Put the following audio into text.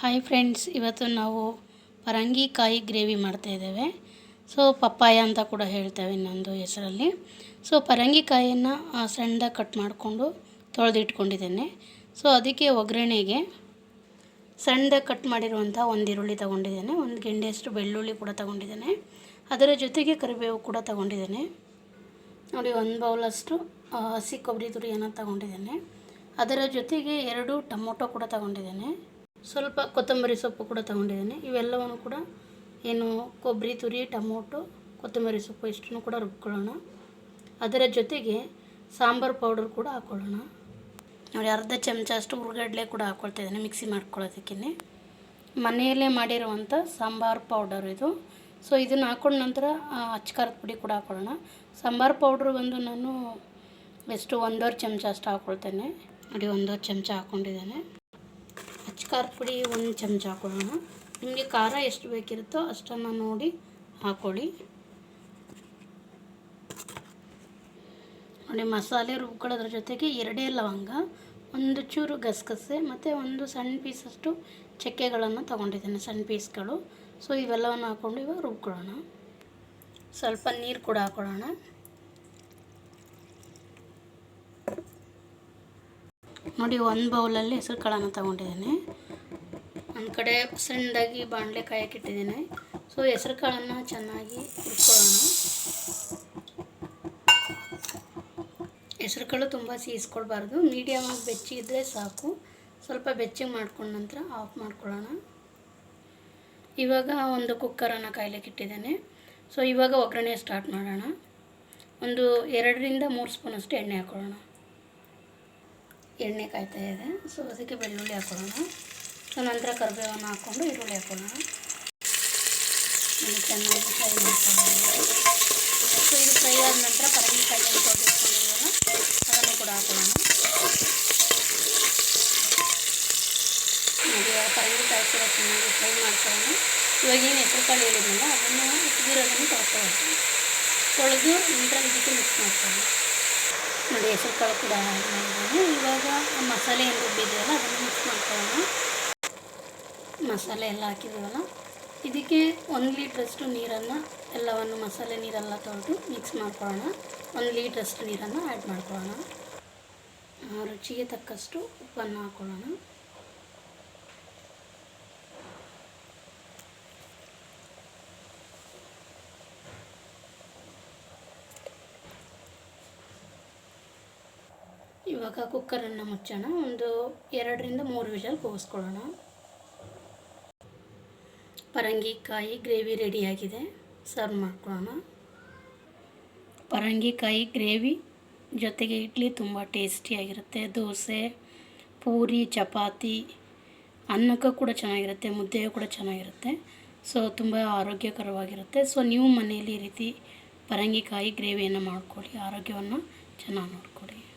Hi friends ಇವತ್ತು ನಾವು ಪರಂಗಿಕಾಯಿ ಗ್ರೇವಿ ಮಾಡ್ತಾ ಇದ್ದೇವೆ. ಸೊ ಪಪ್ಪಾಯ ಅಂತ ಕೂಡ ಹೇಳ್ತೇವೆ ಇನ್ನೊಂದು ಹೆಸರಲ್ಲಿ. ಸೊ ಪರಂಗಿಕಾಯಿಯನ್ನು ಸಣ್ಣದಾಗಿ ಕಟ್ ಮಾಡಿಕೊಂಡು ತೊಳೆದಿಟ್ಕೊಂಡಿದ್ದೇನೆ. ಸೊ ಅದಕ್ಕೆ ಒಗ್ಗರಣೆಗೆ ಸಣ್ಣದಾಗಿ ಕಟ್ ಮಾಡಿರುವಂಥ ಒಂದು ಈರುಳ್ಳಿ ತೊಗೊಂಡಿದ್ದೇನೆ. ಒಂದು ಗೆಂಡೆಯಷ್ಟು ಬೆಳ್ಳುಳ್ಳಿ ಕೂಡ ತೊಗೊಂಡಿದ್ದೇನೆ. ಅದರ ಜೊತೆಗೆ ಕರಿಬೇವು ಕೂಡ ತೊಗೊಂಡಿದ್ದೇನೆ. ನೋಡಿ, ಒಂದು ಬೌಲಷ್ಟು ಹಸಿ ಕೊಬ್ಬರಿ ತುರಿಯನ್ನು ತಗೊಂಡಿದ್ದೇನೆ. ಅದರ ಜೊತೆಗೆ ಎರಡು ಟೊಮೊಟೊ ಕೂಡ ತಗೊಂಡಿದ್ದೇನೆ. ಸ್ವಲ್ಪ ಕೊತ್ತಂಬರಿ ಸೊಪ್ಪು ಕೂಡ ತಗೊಂಡಿದ್ದೀನಿ. ಇವೆಲ್ಲವನ್ನು ಕೂಡ ಏನು ಕೊಬ್ಬರಿ, ತುರಿ, ಟೊಮೊಟೊ, ಕೊತ್ತಂಬರಿ ಸೊಪ್ಪು ಇಷ್ಟನ್ನು ಕೂಡ ರುಬ್ಕೊಳ್ಳೋಣ. ಅದರ ಜೊತೆಗೆ ಸಾಂಬಾರು ಪೌಡರ್ ಕೂಡ ಹಾಕ್ಕೊಳ್ಳೋಣ ನೋಡಿ, ಅರ್ಧ ಚಮಚ ಅಷ್ಟು ಹುರ್ಗಡ್ಲೆ ಕೂಡ ಹಾಕ್ಕೊಳ್ತಾ ಇದ್ದೀನಿ ಮಿಕ್ಸಿ ಮಾಡ್ಕೊಳ್ಳೋದಕ್ಕೆ ಮನೆಯಲ್ಲೇ ಮಾಡಿರುವಂಥ ಸಾಂಬಾರು ಪೌಡರ್ ಇದು. ಸೊ ಇದನ್ನು ಹಾಕೊಂಡ ನಂತರ ಅಚ್ಚಕಾರದ ಪುಡಿ ಕೂಡ ಹಾಕೊಳ್ಳೋಣ. ಸಾಂಬಾರು ಪೌಡ್ರ್ ಬಂದು ನಾನು ಎಷ್ಟು ಒಂದೂವರೆ ಚಮಚ ಅಷ್ಟು ಹಾಕ್ಕೊಳ್ತೇನೆ ನೋಡಿ, ಒಂದೂವರೆ ಚಮಚ ಹಾಕ್ಕೊಂಡಿದ್ದೇನೆ ಅಚ್ಕಾರದ ಪುಡಿ ಒಂದು ಚಮಚ ಹಾಕೊಳ್ಳೋಣ. ನಿಮಗೆ ಖಾರ ಎಷ್ಟು ಬೇಕಿರುತ್ತೋ ಅಷ್ಟನ್ನು ನೋಡಿ ಹಾಕ್ಕೊಳ್ಳಿ ನೋಡಿ, ಮಸಾಲೆ ರುಬ್ಕೊಳ್ಳೋದ್ರ ಜೊತೆಗೆ ಎರಡೇ ಲವಂಗ, ಒಂದು ಚೂರು ಗಸಗಸೆ ಮತ್ತು ಒಂದು ಸಣ್ಣ ಪೀಸಷ್ಟು ಚಕ್ಕೆಗಳನ್ನು ತೊಗೊಂಡಿದ್ದೇನೆ, ಸಣ್ಣ ಪೀಸ್ಗಳು. ಸೊ ಇವೆಲ್ಲವನ್ನು ಹಾಕ್ಕೊಂಡು ಇವಾಗ ರುಬ್ಕೊಳ್ಳೋಣ. ಸ್ವಲ್ಪ ನೀರು ಕೂಡ ಹಾಕೊಳ್ಳೋಣ. ನೋಡಿ, ಒಂದು ಬೌಲಲ್ಲಿ ಹೆಸರು ಕಾಳನ್ನು ತೊಗೊಂಡಿದ್ದೀನಿ. ಒಂದು ಕಡೆ ಸಣ್ಣದಾಗಿ ಬಾಣಲೆ ಕಾಯಕ್ಕೆ ಇಟ್ಟಿದ್ದೀನಿ ಸೊ ಹೆಸರು ಕಾಳನ್ನು ಚೆನ್ನಾಗಿ ಹುರ್ಕೊಳ್ಳೋಣ. ಹೆಸರು ಕಾಳು ತುಂಬ ಸೀಸ್ಕೊಳ್ಬಾರ್ದು. ಮೀಡಿಯಮಾಗಿ ಬೆಚ್ಚಿದ್ರೆ ಸಾಕು. ಸ್ವಲ್ಪ ಬೆಚ್ಚಿಗೆ ಮಾಡ್ಕೊಂಡ ನಂತರ ಆಫ್ ಮಾಡ್ಕೊಳ್ಳೋಣ. ಇವಾಗ ಒಂದು ಕುಕ್ಕರನ್ನು ಕಾಯ್ಲಿಕ್ಕೆ ಇಟ್ಟಿದ್ದೇನೆ. ಸೊ ಇವಾಗ ಒಗ್ಗರಣೆ ಸ್ಟಾರ್ಟ್ ಮಾಡೋಣ. ಒಂದು ಎರಡರಿಂದ ಮೂರು ಸ್ಪೂನಷ್ಟು ಎಣ್ಣೆ ಹಾಕೊಳ್ಳೋಣ. ಎಣ್ಣೆ ಕಾಯ್ತಾ ಇದೆ. ಸೊ ಅದಕ್ಕೆ ಬೆಳ್ಳುಳ್ಳಿ ಹಾಕೊಳ್ಳೋಣ. ಸೊ ನಂತರ ಕರಿಬೇವನ್ನು ಹಾಕ್ಕೊಂಡು ಈರುಳ್ಳಿ ಹಾಕೊಳ್ಳೋಣ. ಚೆನ್ನಾಗಿ ಫ್ರೈ ಮಾಡ್ಕೊಳ್ಳೋಣ. ಸೊ ಇದು ಫ್ರೈ ಆದ ನಂತರ ಪರಂಗಿ ಪರಂಗಿಕಾಯಿಯನ್ನು ತೊಳೆದಿಟ್ಕೊಂಡಿದ್ದೀವಲ್ಲ ಅದನ್ನು ಕೂಡ ಹಾಕೊಳ್ಳೋಣ. ಇವಾಗ ಪರಂಗಿಕಾಯಿ ಕೂಡ ಚೆನ್ನಾಗಿ ಫ್ರೈ ಮಾಡ್ಕೊಳ್ಳೋಣ. ಇವಾಗ ಏನು ಹೆಸರು ಕಾಳು ಹೇಳಿದ್ನಲ್ಲ, ಅದನ್ನು ಉಪ್ಪಿರೋದನ್ನು ತೊಳ್ಕೊಳ್ಳೋಣ. ತೊಳೆದು ನಂತರ ಇದಕ್ಕೆ ಮಿಕ್ಸ್ ಮಾಡ್ಕೊಳ್ಳೋಣ. ನೋಡಿ, ಹೆಸರು ಕಾಳು ಕೂಡ ಆ್ಯಡ್ ಇವಾಗ ಮಸಾಲೆ ಏನು ರುಬ್ಬಿದೆಯಲ್ಲ ಅದನ್ನು ಮಿಕ್ಸ್ ಮಾಡ್ಕೊಳ್ಳೋಣ. ಮಸಾಲೆ ಎಲ್ಲ ಹಾಕಿದ್ದೀವಲ್ಲ ಇದಕ್ಕೆ ಒಂದು ಲೀಟ್ರಷ್ಟು ನೀರನ್ನು, ಎಲ್ಲವನ್ನು ಮಸಾಲೆ ನೀರೆಲ್ಲ ತೊಳೆದು ಮಿಕ್ಸ್ ಮಾಡ್ಕೊಳ್ಳೋಣ. ಒಂದು ಲೀಟ್ರಷ್ಟು ನೀರನ್ನು ಆ್ಯಡ್ ಮಾಡ್ಕೊಳ್ಳೋಣ. ರುಚಿಗೆ ತಕ್ಕಷ್ಟು ಉಪ್ಪನ್ನು ಹಾಕ್ಕೊಳ್ಳೋಣ ಇವಾಗ ಕುಕ್ಕರನ್ನು ಮುಚ್ಚೋಣ. ಒಂದು ಎರಡರಿಂದ ಮೂರು ವಿಷಲ್ ಕೂಗಿಸ್ಕೊಳ್ಳೋಣ. ಪರಂಗಿಕಾಯಿ ಗ್ರೇವಿ ರೆಡಿಯಾಗಿದೆ ಸರ್ವ್ ಮಾಡ್ಕೊಳ್ಳೋಣ. ಪರಂಗಿಕಾಯಿ ಗ್ರೇವಿ ಜೊತೆಗೆ ಇಡ್ಲಿ ತುಂಬ ಟೇಸ್ಟಿಯಾಗಿರುತ್ತೆ ದೋಸೆ, ಪೂರಿ, ಚಪಾತಿ, ಅನ್ನಕ್ಕೂ ಕೂಡ ಚೆನ್ನಾಗಿರುತ್ತೆ, ಮುದ್ದೆಯೂ ಕೂಡ ಚೆನ್ನಾಗಿರುತ್ತೆ. ಸೊ, ತುಂಬ ಆರೋಗ್ಯಕರವಾಗಿರುತ್ತೆ. ಸೊ, ನೀವು ಮನೆಯಲ್ಲಿ ಈ ರೀತಿ ಪರಂಗಿಕಾಯಿ ಗ್ರೇವಿಯನ್ನು ಮಾಡ್ಕೊಳ್ಳಿ. ಆರೋಗ್ಯವನ್ನು ಚೆನ್ನಾಗಿ ನೋಡ್ಕೊಳ್ಳಿ.